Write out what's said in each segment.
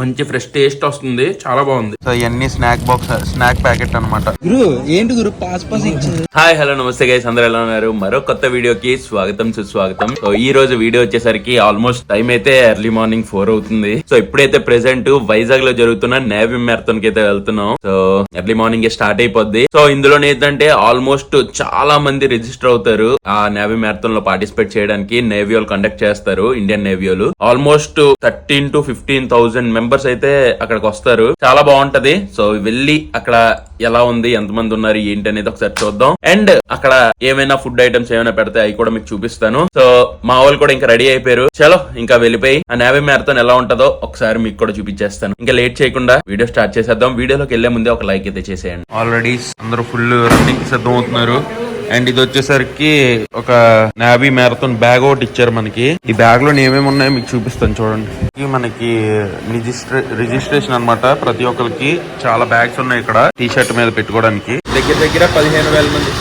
మంచి fresh taste వస్తుంది. చాలా బాగుంది. సో ఇవన్నీ స్నాక్ బాక్స్ స్నాక్ ప్యాకెట్ అన్నమాట. గురు ఏంటి గురు? పాస్ పాస్ హాయ్ హలో నమస్తే గైస్ అందరూ ఎలా ఉన్నారు? మరో కొత్త వీడియోకి స్వాగతం సుస్వాగతం. సో ఈ రోజు వీడియో వచ్చేసరికి ఆల్మోస్ట్ టైం అయితే ఎర్లీ మార్నింగ్ ఫోర్ అవుతుంది. సో ఇప్పుడైతే ప్రెసెంట్ వైజాగ్లో జరుగుతున్న నేవీ మ్యారథాన్కి అయితే వెళ్తున్నాం. సో ఎర్లీ మార్నింగ్ స్టార్ట్ అయిపోద్ది. సో ఇందులో ఏంటంటే ఆల్మోస్ట్ చాలా మంది రిజిస్టర్ అవుతారు. ఆ నేవీ మ్యారథాన్లో పార్టిసిపేట్ చేయడానికి నేవీ వాళ్ళు కండక్ట్ చేస్తారు ఇండియన్ నేవీ వాళ్ళు. Almost thirteen to fifteen thousand members అయితే అక్కడికి వస్తారు. చాలా బాగుంటది. సో వెళ్ళి అక్కడ ఎలా ఉంది ఎంతమంది ఉన్నారు ఏంటి అనేది ఒకసారి చూద్దాం. అండ్ అక్కడ ఏమైనా ఫుడ్ ఐటమ్స్ ఏమైనా పెడితే అవి కూడా మీకు చూపిస్తాను. సో మా వాళ్ళు కూడా ఇంకా రెడీ అయిపోయారు. చలో ఇంకా వెళ్ళిపోయి ఆ నేవీ మ్యారథాన్ ఎలా ఉంటుందో ఒకసారి మీకు కూడా చూపించేస్తాను. ఇంకా లేట్ చేయకుండా వీడియో స్టార్ట్ చేసేద్దాం. వీడియోలోకి వెళ్ళే ముందే ఒక లైక్ అయితే చేసేయండి. ఆల్రెడీ అందరూ ఫుల్ రన్నింగ్ సిద్ధం అవుతున్నారు అండ్ ఇది వచ్చేసరికి ఒక నావీ మ్యారథాన్ బ్యాగ్ ఒకటి ఇచ్చారు మనకి. ఈ బ్యాగ్లో ఏమేమి ఉన్నాయో మీకు చూపిస్తాను చూడండి. మనకి రిజిస్ట్రే రిజిస్ట్రేషన్ అన్నమాట ప్రతి ఒక్కరికి. చాలా బ్యాగ్స్ ఉన్నాయి ఇక్కడ టీ షర్ట్ మీద పెట్టుకోవడానికి. దగ్గర దగ్గర పదిహేను వేల మంది.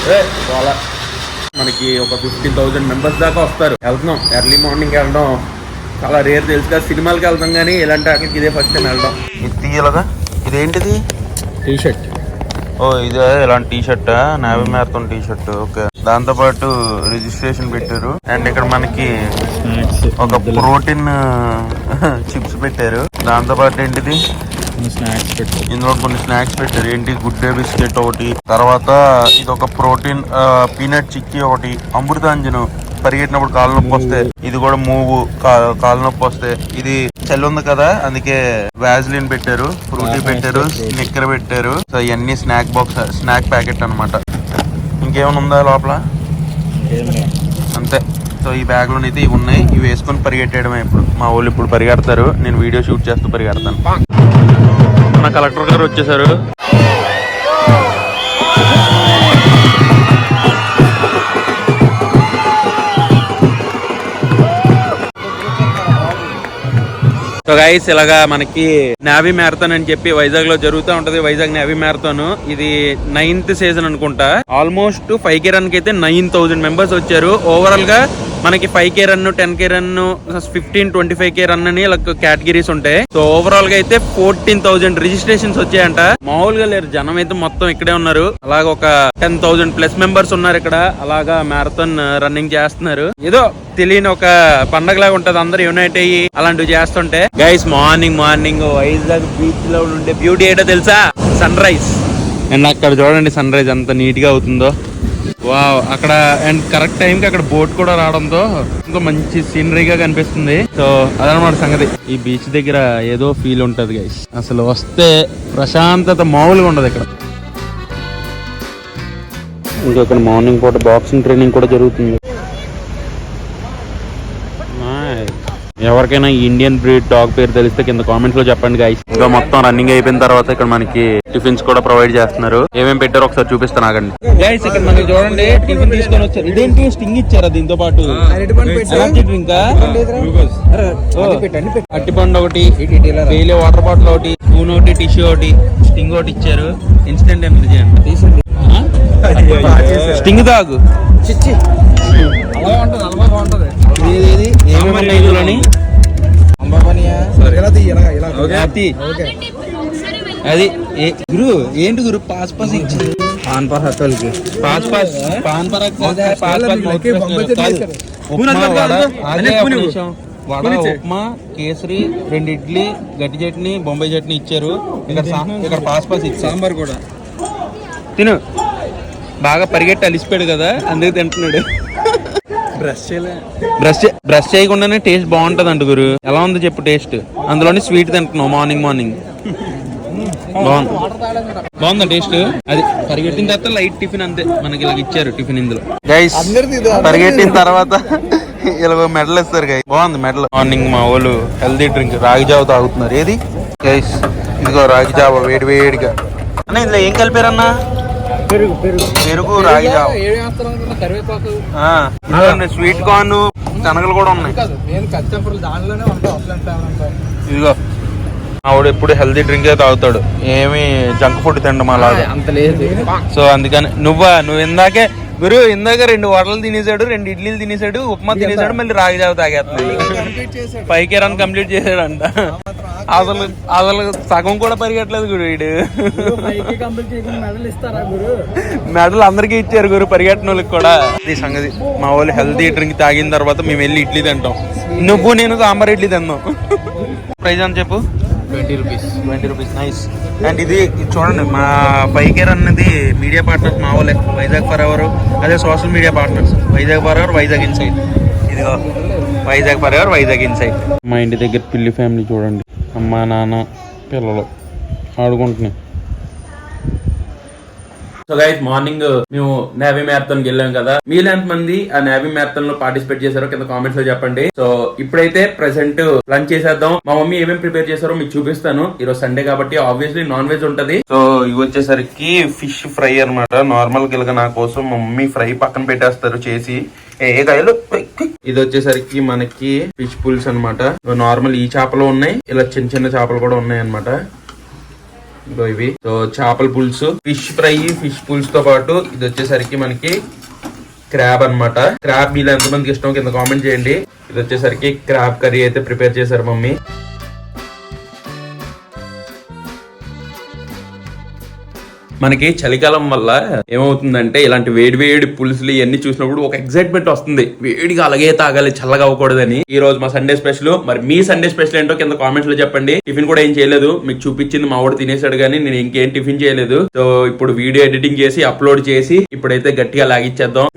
మనకి ఒక ఫిఫ్టీన్ థౌసండ్ మెంబర్స్ దాకా వస్తారు. వెళ్తున్నాం. ఎర్లీ మార్నింగ్ వెళ్ళడం చాలా రేర్ తెలుసు కదా. సినిమాలకి వెళ్తాం కానీ ఇలాంటి వాటికి ఇదే ఫస్ట్ టైం వెళ్ళడం ఇది తీయలగా ఇదేంటిది? టీ షర్ట్ ఓ ఇదే ఇలాంటి T shirt navy marathon T shirt okay. దాంతో పాటు రిజిస్ట్రేషన్ పెట్టారు. అండ్ ఇక్కడ మనకి ఒక ప్రోటీన్ చిప్స్ పెట్టారు. దాంతో పాటు ఏంటిది? స్నాక్స్ ఇందులో కొన్ని స్నాక్స్ పెట్టారు. ఏంటి? గుడ్ డే బిస్కెట్ ఒకటి. తర్వాత ఇది ఒక ప్రోటీన్ పీనట్ చిక్కీ ఒకటి. అమృతాంజను. పరిగెట్టినప్పుడు కాలు నొప్పి వస్తే. ఇది కూడా మూవ్ కాలు నొప్పి వస్తే. ఇది చలి ఉంది కదా అందుకే వ్యాజ్లిన్ పెట్టారు ఫ్రూటీ పెట్టారు స్నిక్కర్ పెట్టారు. సో ఇవన్నీ స్నాక్ బాక్స్ స్నాక్ ప్యాకెట్ అన్నమాట. ఇంకేమైనా ఉందా లోపల? అంతే. సో ఈ బ్యాగ్ లోనైతే ఇవి ఉన్నాయి. ఇవి వేసుకొని పరిగెట్టేయడమే ఇప్పుడు. మా వాళ్ళు ఇప్పుడు పరిగెడతారు. నేను వీడియో షూట్ చేస్తూ పరిగెడతాను. మన కలెక్టర్ గారు వచ్చేసారు. సో గైస్ ఇలాగా మనకి నావీ మ్యారథాన్ అని చెప్పి వైజాగ్లో జరుగుతూ ఉంటది. వైజాగ్ నేవీ మ్యారథాన్ ఇది నైన్త్ సీజన్ అనుకుంటా. ఆల్మోస్ట్ ఫైవ్ కే రన్కి అయితే నైన్ థౌసండ్ మెంబర్స్ వచ్చారు. ఓవరాల్గా మనకి five K run ten K run fifteen twenty five K run అని ఇలా కేటగిరీస్ ఉంటాయి. సో ఓవరాల్గా అయితే ఫోర్టీన్ థౌసండ్ రిజిస్ట్రేషన్స్ వచ్చాయంట. మామూలుగా లేరు జనం అయితే మొత్తం ఇక్కడే ఉన్నారు. అలాగ ఒక టెన్ థౌసండ్ ప్లస్ మెంబర్స్ ఉన్నారు ఇక్కడ. అలాగా మ్యారథాన్ రన్నింగ్ uh, చేస్తున్నారు. ఏదో తెలియని ఒక పండగలాగా ఉంటది అందరు యునైట్ అయ్యి అలాంటివి చేస్తుంటే. గైస్ మార్నింగ్ మార్నింగ్ వైజాగ్ బీచ్లో ఉండే బ్యూటీ ఏంటో తెలుసా? సన్ రైజ్ అండ్ అక్కడ చూడండి సన్ రైజ్ ఎంత నీట్గా అవుతుందో. వావ్ అక్కడ అండ్ కరెక్ట్ టైం కి అక్కడ బోట్ కూడా రావడంతో ఇంకా మంచి సీనరీగా కనిపిస్తుంది. సో అదనమాట సంగతి. ఈ బీచ్ దగ్గర ఏదో ఫీల్ ఉంటది గైస్ అసలు వస్తే ప్రశాంతత మామూలుగా ఉండదు ఇక్కడ. ఇంకా ఇక్కడ మార్నింగ్ పూట బాక్సింగ్ ట్రైనింగ్ కూడా జరుగుతుంది. ఎవరికైనా ఇండియన్ బ్రీడ్ డాగ్ పేరు తెలిస్తే కింద కామెంట్స్లో చెప్పండి గైస్ ఇంకా మొత్తం రన్నింగ్ అయిపోయిన తర్వాత ఇక్కడ మనకి టిఫిన్స్ కూడా ప్రొవైడ్ చేస్తున్నారు. ఏమేమి పెట్టారో ఒకసారి చూపిస్తాను ఆగండి. గైస్ ఇక్కడ మనకి చూడండి టిఫిన్ తీసుకొని వచ్చారు. ఇదేంటి స్టింగ్ ఇచ్చారా దీంతో పాటు? అట్టిపండు ఒకటి డైలీ వాటర్ బాటిల్ ఒకటి స్పూన్ ఒకటి టిష్యూ ఒకటి స్టింగ్ ఒకటి ఇచ్చారు. ఇన్స్టెంట్ ఎనర్జీ అంట స్టింగ్ తాగు. ఉన్నాయి ఇందులోని అది అది ఏ- గురు ఏంటి గురు? పాస్ పాస్ ఇచ్చింది పాన్ పాస్ హత్తలకి పాస్ పాస్. పాన్ పాస్ వడ, ఉప్మా కేసరి రెండు ఇడ్లీ గట్టి చట్నీ బొంబాయి చట్నీ ఇచ్చారు. ఇక్కడ సా- ఇక్కడ పాస్ పాస్ ఇచ్చారు. సాంబార్ కూడా. తిను. బాగా పరిగెట్టి అలిసిపోయాడు కదా అందుకే తింటున్నాడు. బ్రష్ చేయలే. బ్రష్ బ్రష్ చేయకుండానే టేస్ట్ బాగుంటది అంట గురు. ఎలా ఉంది చెప్పు టేస్ట్ అందులోని స్వీట్ తింటున్నావు మార్నింగ్ మార్నింగ్ బాగుంది. బాగుందా టేస్ట్ అది పరిగెట్టిన తర్వాత లైట్ టిఫిన్ అంతే. మనకి ఇలా ఇచ్చారు టిఫిన్ ఇందులో. గైస్ పరిగెట్టిన తర్వాత ఇలా మెడల్ ఇస్తారు గైస్ బాగుంది మెడల్ మార్నింగ్ మా వాళ్ళు హెల్దీ డ్రింక్ రాగి జావ తాగుతున్నారు. ఏది? గైస్ ఇదిగో రాగి జావ వేడి వేడిగా. అన్న ఇందులో ఏం కలిపారన్నా? పెరుగు పెరుగు. పెరుగు రాగి జావ కరివేపాకు. స్వీట్ కార్న్ శనగలు కూడా ఉన్నాయి. నేను దానిలోనే ఇదిగో ఆవిడ ఎప్పుడు హెల్దీ డ్రింక్ తాగుతాడు. ఏమి జంక్ ఫుడ్ తినడం అలాగా అంత లేదు. సో అందుకని నువ్వా నువ్వు ఇందాకే గురు ఇందాక రెండు వడలు తినేసాడు రెండు ఇడ్లీలు తినేసాడు ఉప్మా తినేసాడు మళ్ళీ రాగి జావ తాగేస్తున్నాడు. పైకి రన్ కంప్లీట్ చేసాడంట. అసలు అసలు సగం కూడా పరిగెట్టలేదు గురు వీడు. పైకి కంప్లీట్ చేసిన మెడల్ ఇస్తారా గురు? మెడల్ అందరికీ ఇచ్చారు గురు పరిగెట్టిన వాళ్ళకి కూడా. ఇది సంగతి మా వాళ్ళు హెల్తీ డ్రింక్ తాగిన తర్వాత మేము వెళ్ళి ఇడ్లీ తింటాం. నువ్వు నేను సాంబార్ ఇడ్లీ తిందాం ప్రైజ్ అని చెప్పు? Twenty rupees twenty rupees nice and ఇది చూడండి మా పైకేర్ అన్నది మీడియా పార్ట్నర్స్ మా వాళ్ళే. వైజాగ్ ఫర్ ఎవరు అదే social media partners Vizag forever Vizag inside ఇదిగో Vizag for ever Vizag inside మా ఇంటి దగ్గర పిల్లి ఫ్యామిలీ చూడండి. అమ్మ నాన్న పిల్లలు ఆడుకుంటున్నాయి. సో గైస్ మార్నింగ్ మేము నేవీ మ్యారథాన్ వెళ్ళాం కదా. మీరు ఎంత మంది ఆ నేవీ మ్యారథాన్లో పార్టిసిపేట్ చేశారో కింద కామెంట్స్లో చెప్పండి. సో ఇప్పుడైతే ప్రెసెంట్ లంచ్ చేసేద్దాం. మా మమ్మీ ఏమేమి ప్రిపేర్ చేశారో మీకు చూపిస్తాను. ఈరోజు సండే కాబట్టి ఆబ్వియస్లీ నాన్ వెజ్ ఉంటది. సో ఇవి వచ్చేసరికి ఫిష్ ఫ్రై అన్నమాట. నార్మల్ గిలక నా కోసం మా మమ్మీ ఫ్రై పక్కన పెట్టేస్తారు చేసి. ఏ కాయలు? ఇది వచ్చేసరికి మనకి ఫిష్ పుల్స్ అన్నమాట. నార్మల్ ఈ చేపలు ఉన్నాయి. ఇలా చిన్న చిన్న చేపలు కూడా ఉన్నాయి అన్నమాట. ఇగో ఇవి. సో చేపల పులుసు ఫిష్ ఫ్రై ఫిష్ పులుసు తో పాటు ఇది వచ్చేసరికి మనకి క్రాబ్ అన్నమాట. క్రాబ్ మీలో ఎంతమందికి ఇష్టం కింద కామెంట్ చేయండి. ఇది వచ్చేసరికి క్రాబ్ కర్రీ అయితే ప్రిపేర్ చేశారు మమ్మీ. మనకి చలికాలం వల్ల ఏమవుతుందంటే ఇలాంటి వేడి వేడి పులుసులు ఇవన్నీ చూసినప్పుడు ఒక ఎగ్జైట్మెంట్ వస్తుంది. వేడిగా అలాగే తాగాలి చల్లగా అవ్వకూడదని. ఈ రోజు మా సండే స్పెషల్ మరి మీ సండే స్పెషల్ ఏంటో కింద కామెంట్స్లో చెప్పండి. టిఫిన్ కూడా ఏం చేయలేదు. మీకు చూపించింది మా వాడు తినేసాడు కానీ నేను ఇంకేం టిఫిన్ చేయలేదు. సో ఇప్పుడు వీడియో ఎడిటింగ్ చేసి అప్లోడ్ చేసి ఇప్పుడైతే గట్టిగా లాగిచ్చేద్దాం.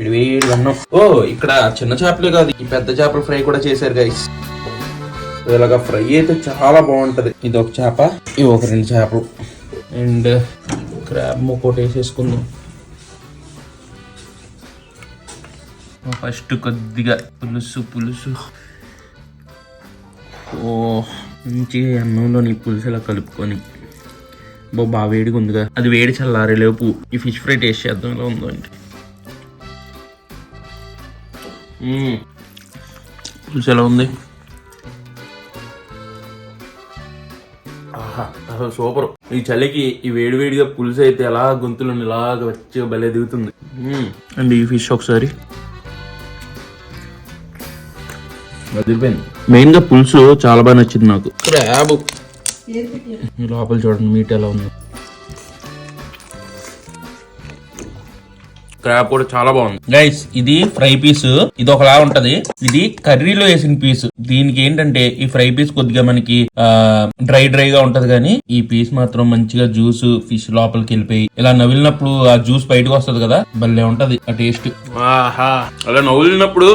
అన్నం ఓ ఇక్కడ చిన్న చేపలే కాదు ఈ పెద్ద చేపల ఫ్రై కూడా చేశారు గైస్ ఇలాగా ఫ్రై అయితే చాలా బాగుంటది ఇది ఒక చేప ఇవి ఒక రెండు చేపలు అండ్ క్రాబ్ ముక్కోటి వేసేసుకుందాం. ఫస్ట్ కొద్దిగా పులుసు పులుసు. ఓ మంచిగా అన్నంలోని అన్నంలో నీ పులుసు ఇలా కలుపుకొని? బో బాగా వేడిగా ఉందిగా అది వేడి చల్లారే లోపు ఈ ఫిష్ ఫ్రై టేస్ట్ చేద్దాం ఎలా ఉందో అంటే పులుసు ఎలా ఉంది? అసలు సూపర్. ఈ చలికి ఈ వేడి వేడిగా పులుసు అయితే ఎలా గొంతులో ఇలాగ వచ్చి భలే దిగుతుంది. అండ్ ఈ ఫిష్ ఒకసారి. మెయిన్గా పులుసు చాలా బాగా నచ్చింది నాకు. క్రాబ్. ఈ లోపల చూడండి మీట్ ఎలా ఉంది. క్రాబ్ కూడా చాలా బాగుంది. గైస్ ఇది ఫ్రై పీస్. ఇది ఒకలా ఉంటది. ఇది కర్రీలో వేసిన పీస్. దీనికి ఏంటంటే ఈ ఫ్రై పీస్ కొద్దిగా మనకి డ్రై డ్రై గా ఉంటది కానీ ఈ పీస్ మాత్రం మంచిగా జ్యూస్ ఫిష్ లోపలికి వెళ్ళిపోయి ఇలా నవిలినప్పుడు ఆ జ్యూస్ బయటకు వస్తది కదా భలే ఉంటది ఆ టేస్ట్. అలా నవ్వులినప్పుడు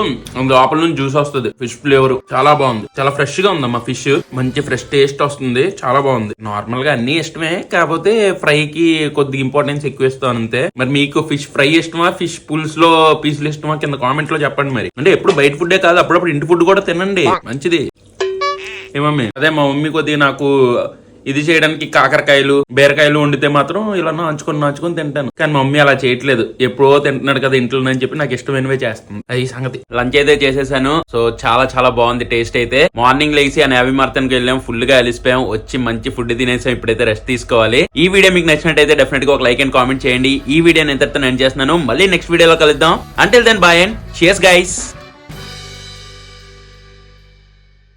లోపల నుంచి జ్యూస్ వస్తుంది. ఫిష్ ఫ్లేవర్ చాలా బాగుంది. చాలా ఫ్రెష్గా ఉందమ్మా ఫిష్. మంచి ఫ్రెష్ టేస్ట్ వస్తుంది. చాలా బాగుంది. నార్మల్గా అన్ని ఇష్టమే. కాకపోతే ఫ్రై కి కొద్దిగా ఇంపార్టెన్స్ ఎక్కువ ఇస్తాను అంతే మరి మీకు ఫిష్ ఫ్రై ఇష్టమా ఫిష్ పుల్స్లో పీసులు ఇష్టమా కింద కామెంట్లో చెప్పండి మరి. అంటే ఎప్పుడు బయట ఫుడ్డే కాదు అప్పుడప్పుడు ఇంటి ఫుడ్ కూడా తినండి. మంచిది. ఏ మమ్మీ? అదే మా మమ్మీ కొద్దిగా నాకు ఇది చేయడానికి కాకరకాయలు బీరకాయలు వండితే మాత్రం ఇలా నాచుకొని నాచుకొని తింటాను. కానీ మమ్మీ అలా చేయట్లేదు. ఎప్పుడో తింటున్నాడు కదా ఇంట్లో అని చెప్పి నాకు ఇష్టమైనవే చేస్తుంది. అది సంగతి. లంచ్ అయితే చేసేసాను. సో చాలా చాలా బాగుంది టేస్ట్ అయితే. మార్నింగ్ లేచి ఆ నేవీ మార్తన్కి వెళ్ళాం. ఫుల్గా అలిసిపోయాం. వచ్చి మంచి ఫుడ్ తినేసాం. ఇప్పుడైతే రెస్ట్ తీసుకోవాలి. ఈ వీడియో మీకు నచ్చినట్టయితే డెఫినెట్గా ఒక లైక్ అండ్ కామెంట్ చేయండి. ఈ వీడియోని ఎంతతో నేను చేస్తున్నాను. మళ్ళీ నెక్స్ట్ వీడియోలో కలుద్దాం. Until then bye and cheers guys